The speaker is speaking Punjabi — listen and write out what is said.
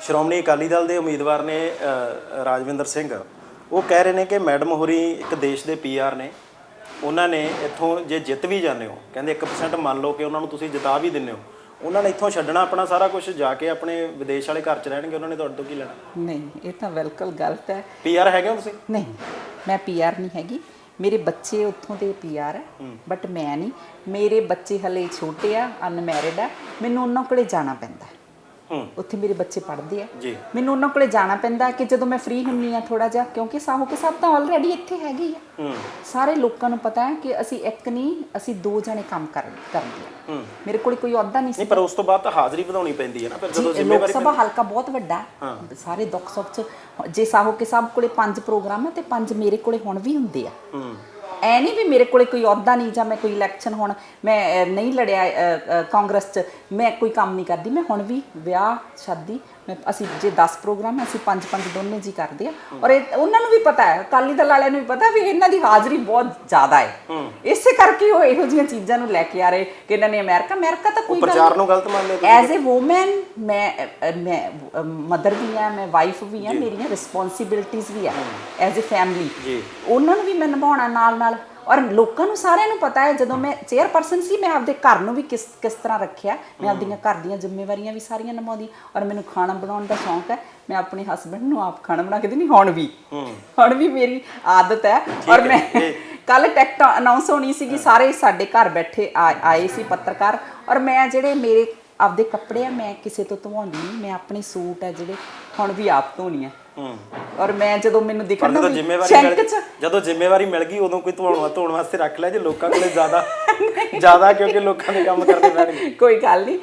ਸ਼੍ਰੋਮਣੀ ਅਕਾਲੀ ਦਲ ਦੇ ਉਮੀਦਵਾਰ ਨੇ ਅ, ਰਾਜਵਿੰਦਰ ਸਿੰਘ। ਉਹ ਕਹਿ ਰਹੇ ਨੇ ਕਿ ਮੈਡਮ ਹੋਰੀ ਇੱਕ ਦੇਸ਼ ਦੇ ਪੀਆਰ ਨੇ। ਉਹਨਾਂ ਨੇ ਇੱਥੋਂ ਜੇ ਜਿੱਤ ਵੀ ਜਾਂਦੇ ਹੋ ਕਹਿੰਦੇ 1% ਮੰਨ ਲਓ ਕਿ ਉਹਨਾਂ ਨੂੰ ਤੁਸੀਂ ਜਿਤਾ ਵੀ ਦਿੰਦੇ ਹੋ ਉਹਨਾਂ ਨੇ ਇੱਥੋਂ ਛੱਡਣਾ ਆਪਣਾ ਸਾਰਾ ਕੁਝ ਜਾ ਕੇ ਆਪਣੇ ਵਿਦੇਸ਼ ਵਾਲੇ ਘਰ 'ਚ ਰਹਿਣਗੇ ਉਹਨਾਂ ਨੇ ਤੁਹਾਡੇ ਤੋਂ ਕੀ ਲੈਣਾ? ਨਹੀਂ ਇਹ ਤਾਂ ਬਿਲਕੁਲ ਗਲਤ ਹੈ। ਪੀਆਰ ਹੈਗੇ ਹੋ ਤੁਸੀਂ? ਨਹੀਂ ਮੈਂ ਪੀਆਰ ਨਹੀਂ ਹੈਗੀ। ਮੇਰੇ ਬੱਚੇ ਉੱਥੋਂ ਦੇ ਪੀਆਰ ਹੈ। ਬਟ ਮੈਂ ਨਹੀਂ। ਮੇਰੇ ਬੱਚੇ ਹਲੇ ਛੋਟੇ ਆ ਅਨਮੈਰਿਡ ਆ। ਮੈਨੂੰ ਉਹਨਾਂ ਕੋਲੇ ਜਾਣਾ ਪੈਂਦਾ ਹੈ। ਉੱਥੇ ਮੇਰੇ ਬੱਚੇ ਪੜ੍ਹਦੇ ਆ। ਜੀ। ਮੈਨੂੰ ਉਹਨਾਂ ਕੋਲੇ ਜਾਣਾ ਪੈਂਦਾ ਕਿ ਜਦੋਂ ਮੈਂ ਫ੍ਰੀ ਹੁੰਨੀ ਆ ਥੋੜਾ ਜਿਹਾ ਕਿਉਂਕਿ ਸਾਹੋ ਕੇ ਸਭ ਤਾਂ ਆਲਰੇਡੀ ਇੱਥੇ ਹੈਗੇ ਹੀ ਆ। ਸਾਰੇ ਲੋਕਾਂ ਨੂੰ ਪਤਾ ਹੈ ਕਿ ਅਸੀਂ ਇੱਕ ਨਹੀਂ ਅਸੀਂ ਦੋ ਜਣੇ ਕੰਮ ਕਰ ਕਰਦੇ ਆ। ਮੇਰੇ ਕੋਲ ਕੋਈ ਅਹੁਦਾ ਨਹੀਂ ਸੀ। ਨਹੀਂ ਪਰ ਉਸ ਤੋਂ ਬਾਅਦ ਤਾਂ ਹਾਜ਼ਰੀ ਵਧਾਉਣੀ ਪੈਂਦੀ ਹੈ ਨਾ ਫਿਰ ਜਦੋਂ ਜ਼ਿੰਮੇਵਾਰੀ ਸਭਾ ਹਲਕਾ ਬਹੁਤ ਵੱਡਾ। ਸਾਰੇ ਦੁੱਖ ਸੁੱਖ ਚ ਜੇ ਸਾਹੋ ਕੇ ਸਾਹਿਬ ਕੋਲੇ ਪੰਜ ਪ੍ਰੋਗਰਾਮ ਹੈ ਤੇ ਪੰਜ ਮੇਰੇ ਕੋਲੇ ਹੁਣ ਵੀ ਹੁੰਦੇ ਆ। ਐ ਨਹੀਂ ਵੀ ਮੇਰੇ ਕੋਲੇ ਕੋਈ ਅਹੁਦਾ ਨਹੀਂ ਜਾਂ ਮੈਂ ਕੋਈ ਇਲੈਕਸ਼ਨ ਹੁਣ ਮੈਂ ਅਹ, ਨਹੀਂ ਲੜਿਆ ਅਹ, ਅਹ, ਕਾਂਗਰਸ 'ਚ ਮੈਂ ਕੋਈ ਕੰਮ ਨਹੀਂ ਕਰਦੀ। ਮੈਂ ਹੁਣ ਵੀ ਵਿਆਹ ਸ਼ਾਦੀ ਮੈਂ ਅਸੀਂ ਜੇ 10 ਪ੍ਰੋਗਰਾਮ ਹੈ ਅਸੀਂ ਪੰਜ ਪੰਜ ਦੋਨੇ ਜੀ ਕਰਦੇ ਆ। ਔਰ ਇਹ ਉਹਨਾਂ ਨੂੰ ਵੀ ਪਤਾ ਹੈ ਅਕਾਲੀ ਦਲ ਵਾਲਿਆਂ ਨੂੰ ਵੀ ਪਤਾ ਵੀ ਇਹਨਾਂ ਦੀ ਹਾਜ਼ਰੀ ਬਹੁਤ ਜ਼ਿਆਦਾ ਹੈ। ਇਸੇ ਕਰਕੇ ਉਹ ਇਹੋ ਜਿਹੀਆਂ ਚੀਜ਼ਾਂ ਨੂੰ ਲੈ ਕੇ ਆ ਰਹੇ ਕਿ ਇਹਨਾਂ ਨੇ ਅਮਰੀਕਾ ਅਮਰੀਕਾ ਤਾਂ ਕੋਈ ਗੱਲ ਪ੍ਰਚਾਰ ਨੂੰ ਗਲਤ ਹੋ ਤੁਸੀਂ? ਐਜ਼ ਅ ਔਮਨ ਮੈਂ ਮੈਂ ਮਦਰ ਵੀ ਆ ਮੈਂ ਵਾਈਫ ਵੀ ਆ ਮੇਰੀਆਂ ਰਿਸਪੌਂਸਿਬਿਲਟੀਆਂ ਵੀ ਆ। ਐਜ਼ ਅ ਫੈਮਿਲੀ ਜੀ। ਉਹਨਾਂ ਨੂੰ ਵੀ ਮੈਂ ਨਿਭਾਉਣਾ ਨਾਲ ਨਾਲ ਔਰ ਲੋਕਾਂ ਨੂੰ ਸਾਰਿਆਂ ਨੂੰ ਪਤਾ ਹੈ ਜਦੋਂ ਮੈਂ ਚੇਅਰਪਰਸਨ ਸੀ ਮੈਂ ਆਪਦੇ ਘਰ ਨੂੰ ਵੀ ਕਿਸ ਕਿਸ ਤਰ੍ਹਾਂ ਰੱਖਿਆ। ਮੈਂ ਆਪਦੀਆਂ ਘਰ ਦੀਆਂ ਜ਼ਿੰਮੇਵਾਰੀਆਂ ਵੀ ਸਾਰੀਆਂ ਨਿਭਾਉਂਦੀ ਔਰ ਮੈਨੂੰ ਖਾਣਾ ਬਣਾਉਣ ਦਾ ਸ਼ੌਂਕ ਹੈ। ਮੈਂ ਆਪਣੇ ਹਸਬੰਡ ਨੂੰ ਆਪ ਖਾਣਾ ਬਣਾ ਕੇ ਦਿੰਦੀ ਹੁਣ ਵੀ। ਹੁਣ ਵੀ ਮੇਰੀ ਆਦਤ ਹੈ। ਔਰ ਮੈਂ ਕੱਲ ਟਿਕਟ ਅਨਾਉਂਸ ਹੋਣੀ ਸੀਗੀ ਸਾਰੇ ਸਾਡੇ ਘਰ ਬੈਠੇ ਆਏ ਸੀ ਪੱਤਰਕਾਰ। ਔਰ ਮੈਂ ਜਿਹੜੇ ਮੇਰੇ ਆਪਦੇ ਕੱਪੜੇ ਆ ਮੈਂ ਕਿਸੇ ਤੋਂ ਧਵਾਉਂਦੀ ਨਹੀਂ ਮੈਂ ਆਪਣੇ ਸੂਟ ਆ ਜਿਹੜੇ ਹੁਣ ਵੀ ਆਪ ਧੋਣੀ ਆ ਹੂੰ। ਔਰ ਮੈਂ ਜਦੋਂ ਮੈਨੂੰ ਪਰ ਦਿਖਣ ਜਦੋਂ ਵੀ ਜ਼ਿੰਮੇਵਾਰੀ ਮਿਲ ਸ਼ੈਂਕ 'ਚ ਜਦੋਂ ਜ਼ਿੰਮੇਵਾਰੀ ਮਿਲ ਗਈ ਉਦੋਂ ਕੋਈ ਧੋਣ ਧੋਣ ਵਾਸਤੇ ਰੱਖ ਲਿਆ ਜੇ ਲੋਕਾਂ ਕੋਲੇ ਜ਼ਿਆਦਾ ਜ਼ਿਆਦਾ ਕਿਉਂਕਿ ਲੋਕਾਂ ਦੇ ਕੰਮ ਕਰਨੇ ਪੈਣਗੇ। ਕੋਈ ਗੱਲ ਨਹੀਂ।